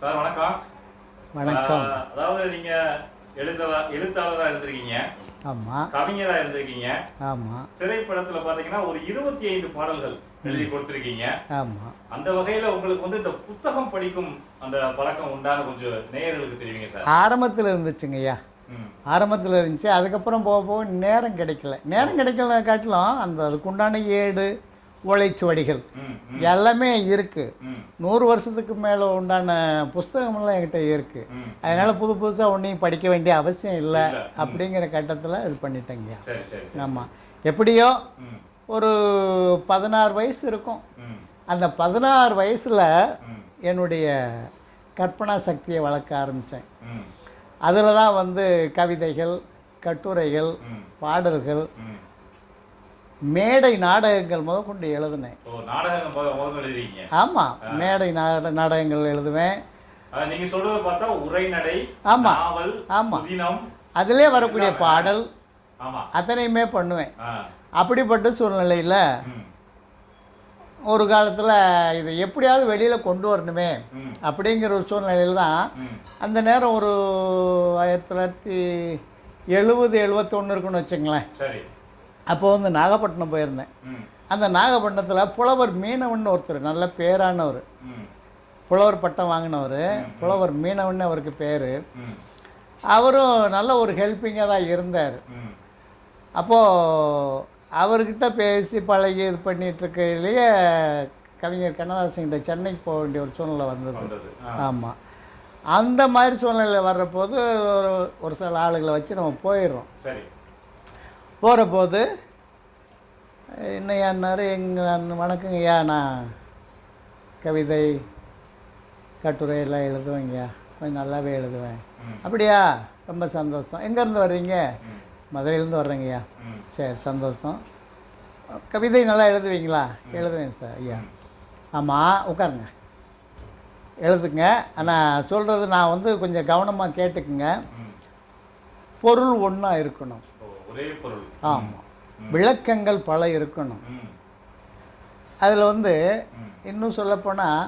Sir வணக்கம். வணக்கம். அதாவது நீங்க எழுத்தலா எழுத்தாளரா இருந்திருக்கீங்க ஆமாம் கவிஞரா இருந்திருக்கீங்க ஆமாம் திரைப்படத்துல பாத்தீங்கன்னா ஒரு இருபத்தி ஐந்து பாடல்கள் எழுதி கொடுத்திருக்கீங்க. ஆமாம் அந்த வகையில உங்களுக்கு வந்து இந்த புத்தகம் படிக்கும் அந்த பழக்கம் உண்டான கொஞ்சம் நேயர்களுக்கு தெரியுங்க சார். ஆரம்பத்தில் இருந்துச்சுங்கய்யா ஆரம்பத்தில் இருந்துச்சு. அதுக்கப்புறம் போக போக நேரம் கிடைக்கல. நேரம் கிடைக்கல காட்டிலும் அந்த அதுக்குண்டான ஏடு ஓலைச்சுவடிகள். எல்லாமே இருக்குது நூறு வருஷத்துக்கு மேலே உண்டான புஸ்தகமெல்லாம் என்கிட்ட இருக்குது. அதனால் புது புதுசாக ஒன்றையும் படிக்க வேண்டிய அவசியம் இல்லை. அப்படிங்கிற கட்டத்தில் இது சரி ஆமாம் எப்படியோ ஒரு பதினாறு வயசு இருக்கும். அந்த பதினாறு வயசில் என்னுடைய கற்பனா சக்தியை வளர்க்க ஆரம்பித்தேன் அதில் தான் வந்து கவிதைகள் கட்டுரைகள் பாடல்கள். மேடை நாடகங்கள் முத கொண்டு எழுதினேன். ஆமாம் மேடை நாட நாடகங்கள் எழுதுவேன். அஹ், நீங்க சொல்றத பார்த்தா உரைநடை ஆமா. நாவல் ஆமா. புதினம் அதிலே வரக்கூடிய பாடல் அத்தனையுமே பண்ணுவேன். அப்படிப்பட்ட சூழ்நிலையில் ஒரு காலத்தில் இதை எப்படியாவது வெளியில் கொண்டு வரணுமே அப்படிங்கிற ஒரு சூழ்நிலையில் தான் அந்த நேரம் ஒரு ஆயிரத்தி தொள்ளாயிரத்தி எழுபது எழுபத்தொன்று இருக்குன்னு வச்சுங்களேன். சரி. அப்போ வந்து நாகப்பட்டினம் போயிருந்தேன். அந்த நாகப்பட்டினத்தில் புலவர் மீனவன் ஒருத்தர் நல்ல பேரானவர். புலவர் பட்டம் வாங்கினவர். புலவர் மீனவன் அவருக்கு பேர். அவரும் நல்ல ஒரு ஹெல்ப்பிங்காக தான் இருந்தார் அப்போது அவர்கிட்ட பேசி பழகி இது பண்ணிட்டு இருக்கையிலேயே கவிஞர் கண்ணதாசன்கிட்ட சென்னைக்கு போக வேண்டிய ஒரு சூழ்நிலை வந்தது. ஆமாம் அந்த மாதிரி சூழ்நிலை வர்றபோது ஒரு ஒரு சில ஆளுகளை வச்சு நம்ம போயிடுறோம். சரி. போகிற போது என்னையான்னாரு எங்கள் வணக்கங்கய்யா நான் கவிதை கட்டுரை எல்லாம் எழுதுவேங்கய்யா கொஞ்சம் நல்லாவே எழுதுவேன். அப்படியா? ரொம்ப சந்தோஷம். எங்கேருந்து வர்றீங்க? மதுரையிலேருந்து வர்றேங்கய்யா சரி சந்தோஷம். கவிதை நல்லா எழுதுவீங்களா? எழுதுவேன் சார் ஐயா. ஆமாம் உட்காருங்க. எழுதுங்க. ஆனால் சொல்கிறது நான் வந்து கொஞ்சம் கவனமாக கேட்டுக்குங்க. பொருள் ஒன்றா இருக்கணும். ஆமாம் விளக்கங்கள் பல இருக்கணும். அதில் வந்து. இன்னும் சொல்லப்போனால்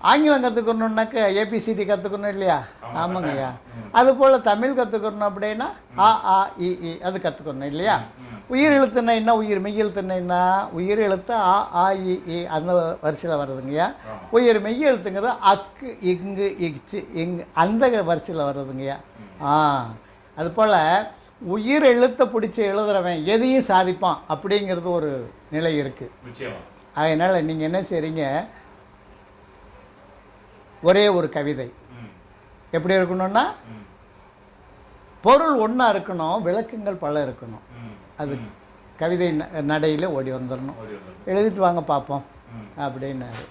ஆங்கிலம் கற்றுக்கணுன்னாக்க ஏபிசிடி கற்றுக்கணும் இல்லையா? ஆமா. ஆமாங்கய்யா. அது போல் தமிழ் கற்றுக்கணும் அப்படின்னா ஆ ஆ இ இ அது கற்றுக்கணும் இல்லையா? உயிர் எழுத்துனா என்ன உயிர் மெய் எழுத்துனா என்ன உயிர் எழுத்து ஆ ஆ இ இ அந்த வரிசையில் வருதுங்கய்யா. உயிர் மெய் எழுத்துங்கிறது அக்கு இங்கு இச்சு இங்கு அந்த வரிசையில் வருதுங்கய்யா. ஆ அது போல் உயிர் எழுத்தை பிடிச்சி எழுதுறவன் எதையும் சாதிப்பான் அப்படிங்கிறது ஒரு நிலை இருக்குது அதனால் நீங்கள் என்ன செய்றீங்க? ஒரே ஒரு கவிதை. எப்படி இருக்கணும்னா பொருள் ஒன்றா இருக்கணும் விளக்கங்கள் பல இருக்கணும். அது. கவிதை நடையில் ஓடி வந்துடணும். எழுதிட்டு வாங்க பார்ப்போம் அப்படின்னாரு.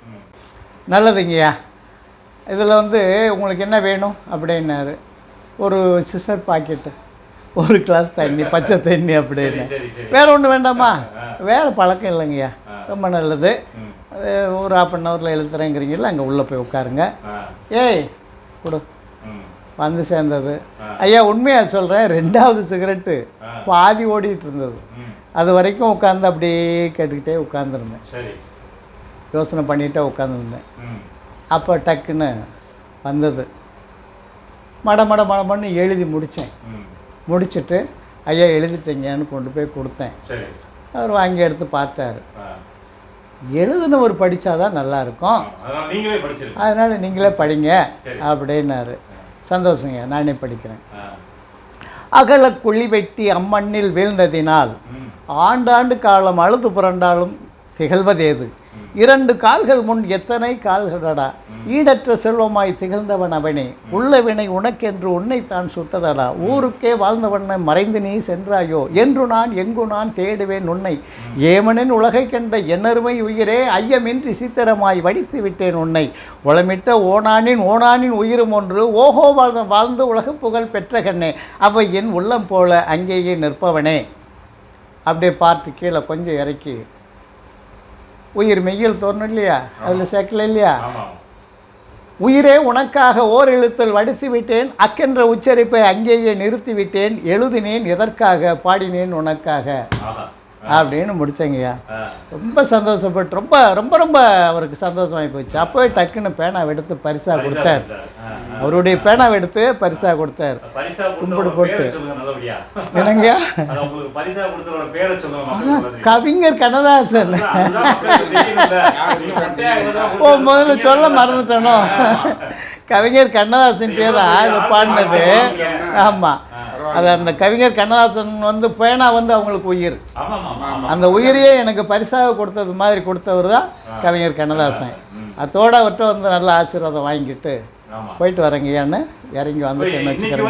நல்லதுங்கய்யா. இதில் வந்து உங்களுக்கு என்ன வேணும்? அப்படின்னாரு. ஒரு சிசர் பாக்கெட்டு ஒரு கிளாஸ் தண்ணி பச்சை தண்ணி அப்படின்னு வேற ஒன்றும் வேண்டாமா. வேறு பழக்கம் இல்லைங்கய்யா. ரொம்ப நல்லது. ஒரு ஹாஃப் அன் ஹவரில் எழுதுறேங்கிறீங்களா அங்கே உள்ளே போய் உட்காருங்க. ஏய் கொடு. வந்து சேர்ந்தது. ஐயா உண்மையாக சொல்கிறேன் ரெண்டாவது சிகரெட்டு. பாதி ஓடிட்டு இருந்தது. அது வரைக்கும் உட்காந்து அப்படியே கேட்டுக்கிட்டே உட்காந்துருந்தேன் யோசனை பண்ணிகிட்டே உட்காந்துருந்தேன் அப்போ டக்குன்னு வந்தது. மட மட மடமன்னு எழுதி முடித்தேன் முடிச்சிட்டு ஐயா எழுதிட்டீங்கன்னு கொண்டு போய் கொடுத்தேன். அவர் வாங்கி எடுத்து பார்த்தாரு. எழுதுனவர் படித்தாதான் நல்லா இருக்கும் ஆ, அதனால நீங்களே படிங்க. அப்படின்னாரு. சந்தோஷங்க நானே படிக்கிறேன். அகல குழி வெட்டி அம்மண்ணில் வீழ்ந்ததினால் ஆண்டாண்டு காலம் அழுது புரண்டாலும் திகழ்வதேது. இரண்டு கால்கள் முன் எத்தனை கால்களடா ஈடற்ற செல்வமாய் திகழ்ந்தவன் அவனே. உள்ள வினை உனக்கென்று உன்னைத்தான் சுட்டதடா ஊருக்கே வாழ்ந்தவனை மறைந்து நீ சென்றாயோ? என்று நான் எங்கு நான் தேடுவேன் உன்னை? ஏமனின் உலகை கண்ட என்னருமை உயிரே ஐயமின்றி சித்திரமாய் வடித்து விட்டேன் உன்னை. உளமிட்ட ஓனானின் ஓனானின் உயிரும் ஒன்று ஓஹோ வாழ்ந்த வாழ்ந்து உலக புகழ் பெற்ற கண்ணே. அவை என் உள்ளம் போல அங்கேயே நிற்பவனே. அப்படியே பார்த்து கீழே கொஞ்சம் இறக்கி உயிர் மெய்யில் தோணும் இல்லையா? அதில் சேர்க்கல இல்லையா? உயிரே உனக்காக ஓர் எழுத்தில் வடித்து விட்டேன் அக்கென்ற உச்சரிப்பை அங்கேயே நிறுத்தி விட்டேன் எழுதினேன் எதற்காக பாடினேன் உனக்காக. அப்படின்னு முடிச்சேங்கய்யா. ரொம்ப சந்தோஷப்பட்டு ரொம்ப ரொம்ப ரொம்ப அவருக்கு சந்தோஷமாகி போச்சு. அப்போவே டக்குன்னு பேனாவை எடுத்து பரிசா பரிசா கொடுத்தார். அவருடைய பேனாவை எடுத்து பரிசா கொடுத்தார். கும்பிடு போட்டு. என்னங்கய்யா. கவிஞர் கண்ணதாசன். ஓ. முதல்ல சொல்ல தான் மறந்துட்டேனோ கவிஞர் கண்ணதாசன் பேர் இதை பாடினது. ஆமாம் அது அந்த கவிஞர் கண்ணதாசன் வந்து பேனா வந்து அவங்களுக்கு உயிர். அந்த உயிரையே எனக்கு பரிசாக கொடுத்தது மாதிரி கொடுத்தவர் தான் கவிஞர் கண்ணதாசன். அதோட அவர்கிட்ட வந்து நல்ல ஆசீர்வாதம் வாங்கிட்டு. போயிட்டு வரேங்கய்யான்னு இறங்கி வந்துட்டேன்னு நினைக்கிறேன்.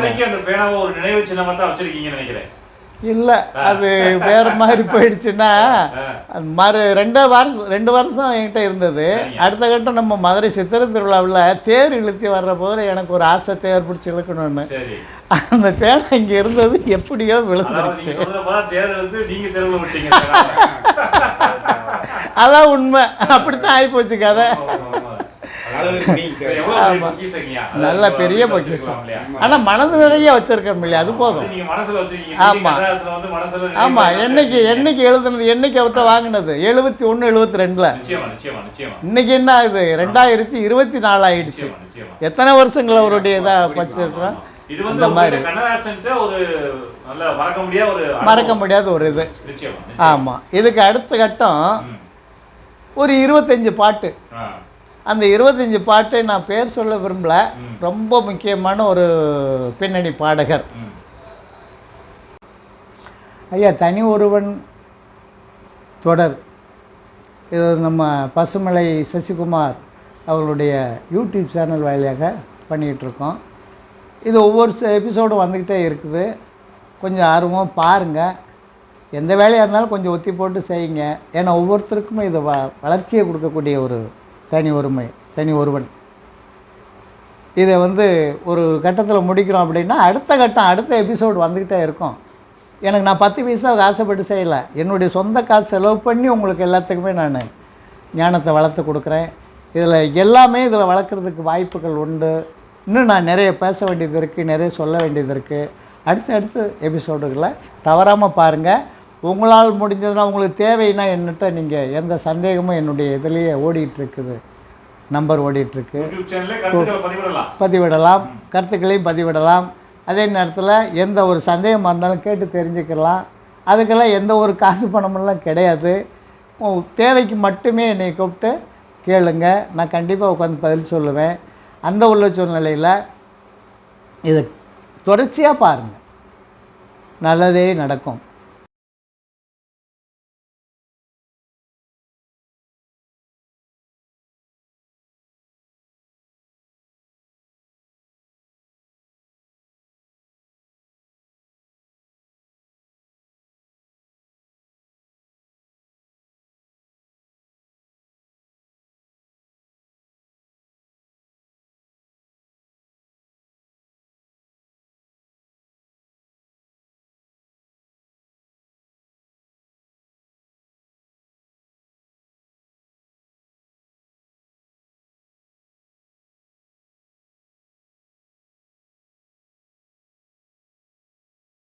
இல்லை அது வேற மாதிரி போயிடுச்சுன்னா அது மறு ரெண்டு வருஷம் ரெண்டு வருஷம் என்கிட்ட இருந்தது. அடுத்த கட்டம் நம்ம மதுரை சித்திரை திருவிழாவில் தேர் இழுத்தி வர்ற போதில் எனக்கு ஒரு ஆசை தேர் பிடிச்சி இழுக்கணும்னு. அந்த பேனை இங்கே இருந்தது எப்படியோ விழுந்துருச்சு. அதான் உண்மை. அப்படித்தான் கதை. பெரிய பொக்கிஷங்கய்யா. அதாவது நல்ல பெரிய பொக்கிஷம்? ஆனால் மனது நிறைய வச்சிருக்கோம் இல்லையா? அது போதும். நீங்க மனசுல வச்சிருக்கீங்க. ஆமா. நீங்க கண்ணதாசனை வந்து மனசுல நினைவு ஆமாம் பண்ணி என்னைக்கு. என்னைக்கு எழுதுனது? என்னைக்கு அவர்கிட்ட வாங்கினது? எழுபத்தி ஒன்று எழுபத்தி ரெண்டில். நிச்சயமா நிச்சயமா நிச்சயமா. இன்னைக்கு என்ன ஆகுது? ரெண்டாயிரத்தி இருபத்தி நாலு ஆயிடுச்சு. எத்தனை வருஷங்கள் அவருடைய இதாக வச்சிருக்கிறோம். இது வந்து கண்ணதாசன்ட்ட ஒரு நல்ல மறக்க முடியாத ஒரு. மறக்க முடியாத ஒரு இது. ஆமாம் இதுக்கு அடுத்த கட்டம். ஒரு இருபத்தஞ்சு பாட்டு. அந்த இருபத்தஞ்சு பாட்டு நான் பேர் சொல்ல விரும்பல. ரொம்ப முக்கியமான ஒரு பின்னணி பாடகர். ஐயா தனி ஒருவன் தொடர் இது நம்ம பசுமலை சசிகுமார் அவர்களுடைய யூடியூப் சேனல் வாயிலாக பண்ணிகிட்டு இருக்கோம் இது ஒவ்வொரு எபிசோடும் வந்துக்கிட்டே இருக்குது. கொஞ்சம் ஆர்வமாக பாருங்கள் எந்த வேலையாக இருந்தாலும் கொஞ்சம் ஒத்தி போட்டு செய்யுங்க. ஏன்னா ஒவ்வொருத்தருக்குமே இது வ வளர்ச்சியை கொடுக்கக்கூடிய ஒரு தனி ஒருமை தனி ஒருவன். இதை வந்து ஒரு கட்டத்தில் முடிக்கிறோம் அப்படின்னா அடுத்த கட்டம் அடுத்த எபிசோடு வந்துக்கிட்டே இருக்கும். எனக்கு நான் பத்து பைசாவுக்கு ஆசைப்பட்டு செய்யலை. என்னுடைய சொந்த காசு செலவு பண்ணி உங்களுக்கு எல்லாத்துக்குமே நான் ஞானத்தை வளர்த்து கொடுக்குறேன். இதில் எல்லாமே இதில் வளர்க்குறதுக்கு வாய்ப்புகள் உண்டு. இன்னும் நான் நிறைய பேச வேண்டியது இருக்குது நிறைய சொல்ல வேண்டியது இருக்குது அடுத்த அடுத்த எபிசோடுகளை தவறாமல் பாருங்கள் உங்களால் முடிஞ்சதுன்னா உங்களுக்கு தேவைன்னா என்னட்ட நீங்கள் எந்த சந்தேகமும் என்னுடைய இதுலேயே ஓடிட்டு இருக்குது நம்பர் ஓடிட்டுருக்கு. பதிவிடலாம். கருத்துக்களையும் பதிவிடலாம். அதே நேரத்தில் எந்த ஒரு சந்தேகமாக இருந்தாலும் கேட்டு தெரிஞ்சுக்கலாம். அதுக்கெல்லாம் எந்த ஒரு காசு பணமெல்லாம் கிடையாது. தேவைக்கு மட்டுமே என்னை கூப்பிட்டு கேளுங்க. நான் கண்டிப்பாக உட்காந்து பதில் சொல்லுவேன். அந்த உள்ள சூழ்நிலையில் இதை தொடர்ச்சியாக பாருங்கள் நல்லதே நடக்கும்.